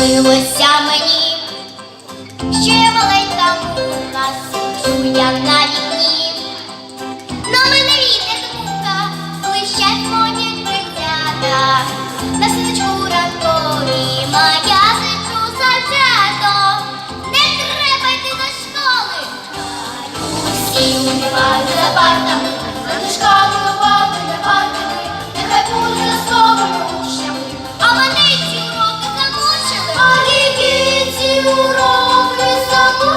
Снилося мені, ще маленька муха, сиджу я на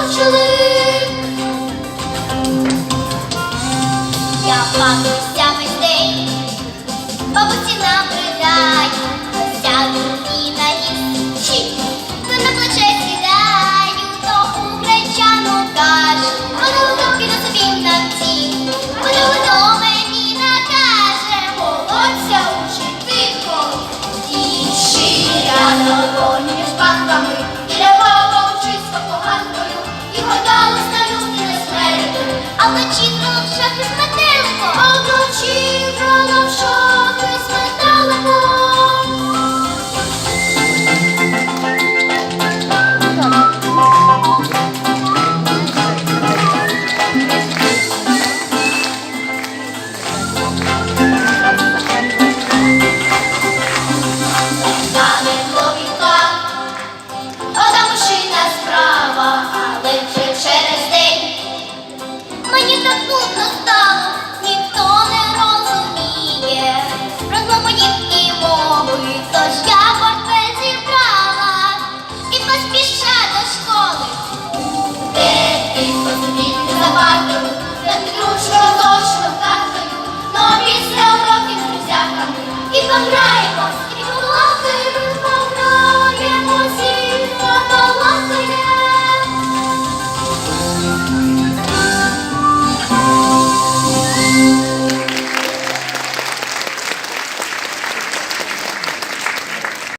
замучили. Я пам'ятся весь день, бабусі набридають, сяду і на ніс. То на плече сідаю, то у гречану кашу. Воно удобки на собі навці, воно воно мені накаже. Молодця учить тихо, я на ладоні між банками. Грала в шахи з метеликом. А вночі підручною